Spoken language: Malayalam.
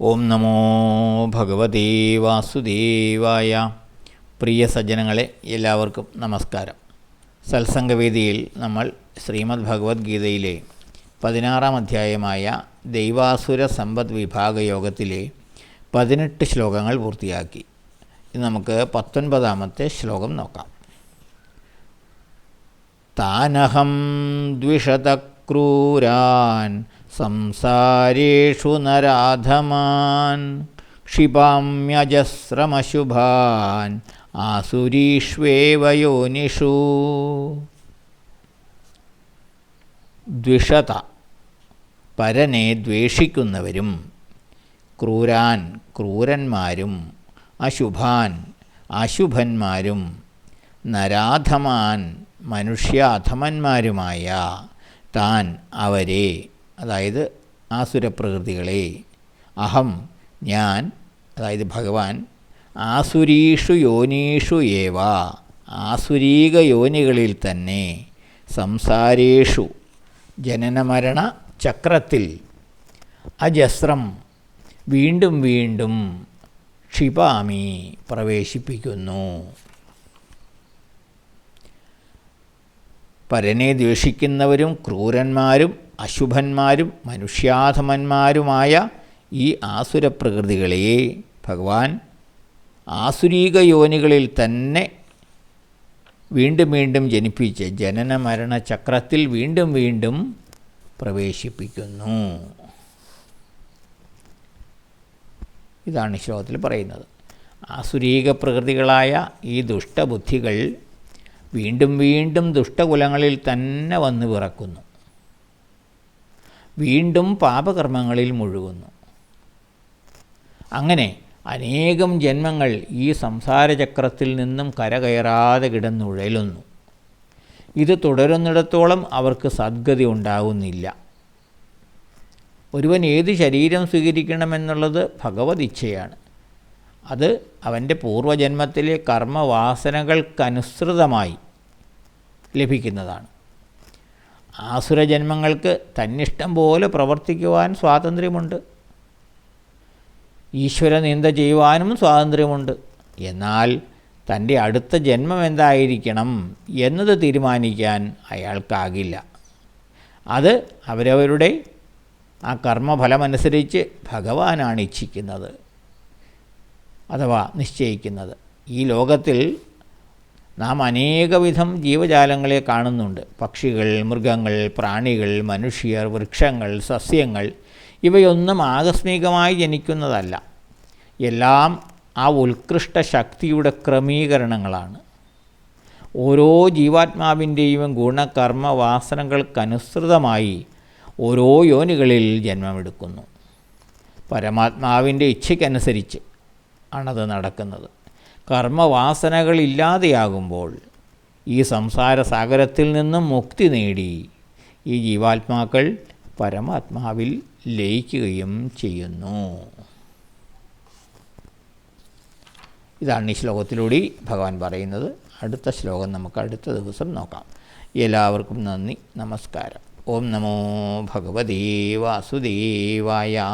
ഓം നമോ ഭഗവതേ വാസുദേവായ. പ്രിയ സജ്ജനങ്ങളെ എല്ലാവർക്കും നമസ്കാരം. സത്സംഗവേദിയിൽ നമ്മൾ ശ്രീമദ് ഭഗവത്ഗീതയിലെ പതിനാറാം അധ്യായമായ ദൈവാസുര സമ്പദ് വിഭാഗ യോഗത്തിലെ പതിനെട്ട് ശ്ലോകങ്ങൾ പൂർത്തിയാക്കി. ഇന്ന് നമുക്ക് പത്തൊൻപതാമത്തെ ശ്ലോകം നോക്കാം. താനഹം ദ്വിഷതക്രൂരാൻ സംസാരേഷു നരാധമാൻ ക്ഷിപാമ്യജസ്രമശുഭാൻ ആസുരീഷ്വേവ യോനിഷു ദ്വിഷത. പരനെ ദ്വേഷിക്കുന്നവരും ക്രൂരാൻ ക്രൂരന്മാരും അശുഭാൻ അശുഭന്മാരും നരാധമാൻ മനുഷ്യാധമന്മാരുമായ താൻ അവരെ അതായത് ആസുരപ്രകൃതികളെ. അഹം ഞാൻ അതായത് ഭഗവാൻ ആസുരീഷു യോനീഷു ഏവ ആസുരീക യോനികളിൽ തന്നെ സംസാരേഷു ജനനമരണ ചക്രത്തിൽ. അജസ്രം വീണ്ടും വീണ്ടും ക്ഷിപാമി പ്രവേശിപ്പിക്കുന്നു. പരനെ ദ്വേഷിക്കുന്നവരും ക്രൂരന്മാരും അശുഭന്മാരും മനുഷ്യാധമന്മാരുമായ ഈ ആസുരപ്രകൃതികളെ ഭഗവാൻ ആസുരീക യോനികളിൽ തന്നെ വീണ്ടും വീണ്ടും ജനിപ്പിച്ച് ജനന മരണ ചക്രത്തിൽ വീണ്ടും വീണ്ടും പ്രവേശിപ്പിക്കുന്നു. ഇതാണ് ശ്ലോകത്തിൽ പറയുന്നത്. ആസുരീക പ്രകൃതികളായ ഈ ദുഷ്ടബുദ്ധികൾ വീണ്ടും വീണ്ടും ദുഷ്ടകുലങ്ങളിൽ തന്നെ വന്നു പിറക്കുന്നു വീണ്ടും പാപകർമ്മങ്ങളിൽ മുഴുകുന്നു. അങ്ങനെ അനേകം ജന്മങ്ങൾ ഈ സംസാരചക്രത്തിൽ നിന്നും കരകയറാതെ കിടന്നുഴലുന്നു. ഇത് തുടരുന്നിടത്തോളം അവർക്ക് സദ്ഗതി ഉണ്ടാകുന്നില്ല ഒരുവൻ ഏത് ശരീരം സ്വീകരിക്കണമെന്നുള്ളത് ഭഗവത് ഇച്ഛയാണ്. അത് അവന്റെ പൂർവജന്മത്തിലെ കർമ്മവാസനകൾക്കനുസൃതമായി ലഭിക്കുന്നതാണ്. ആസുരജന്മങ്ങൾക്ക് തന്നിഷ്ടം പോലെ പ്രവർത്തിക്കുവാൻ സ്വാതന്ത്ര്യമുണ്ട്. ഈശ്വര നിന്ദ ചെയ്യുവാനും സ്വാതന്ത്ര്യമുണ്ട്. എന്നാൽ തന്റെ അടുത്ത ജന്മം എന്തായിരിക്കണം എന്നത് തീരുമാനിക്കാൻ അയാൾക്കാകില്ല. അത് അവരവരുടെ ആ കർമ്മഫലമനുസരിച്ച് ഭഗവാനാണ് ഇച്ഛിക്കുന്നത്. അഥവാ നിശ്ചയിക്കുന്നത്. ഈ ലോകത്തിൽ നാം അനേകവിധം ജീവജാലങ്ങളെ കാണുന്നുണ്ട്. പക്ഷികൾ മൃഗങ്ങൾ പ്രാണികൾ മനുഷ്യർ വൃക്ഷങ്ങൾ സസ്യങ്ങൾ ഇവയൊന്നും ആകസ്മികമായി ജനിക്കുന്നതല്ല. എല്ലാം ആ ഉത്കൃഷ്ട ശക്തിയുടെ ക്രമീകരണങ്ങളാണ്. ഓരോ ജീവാത്മാവിന്റെയും ഗുണകർമ്മ വാസനകൾക്കനുസൃതമായി ഓരോ യോനികളിൽ ജന്മമെടുക്കുന്നു. പരമാത്മാവിന്റെ ഇച്ഛയ്ക്കനുസരിച്ച് ആണത് നടക്കുന്നത്. കർമ്മവാസനകളില്ലാതെയാകുമ്പോൾ ഈ സംസാര സാഗരത്തിൽ നിന്നും മുക്തി നേടി ഈ ജീവാത്മാക്കൾ പരമാത്മാവിൽ ലയിക്കുകയും ചെയ്യുന്നു. ഇതാണ് ഈ ശ്ലോകത്തിലൂടെ ഭഗവാൻ പറയുന്നത്. അടുത്ത ശ്ലോകം നമുക്ക് അടുത്ത ദിവസം നോക്കാം. എല്ലാവർക്കും നന്ദി. നമസ്കാരം. ഓം നമോ ഭഗവതേ വാസുദേവായ.